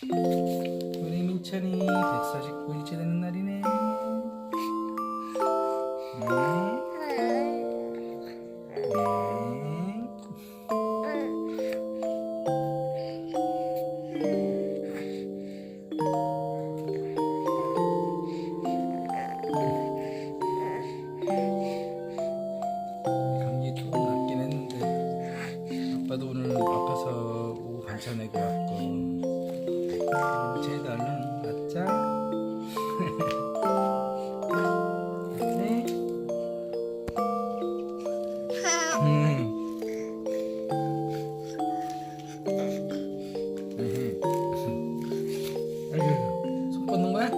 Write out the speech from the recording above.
우리 민찬이 149일째 되는 날이네. 아빠도 오늘 아파서 오후 반차 내고 왔고 재단은 맞자 손 뻗는 거야?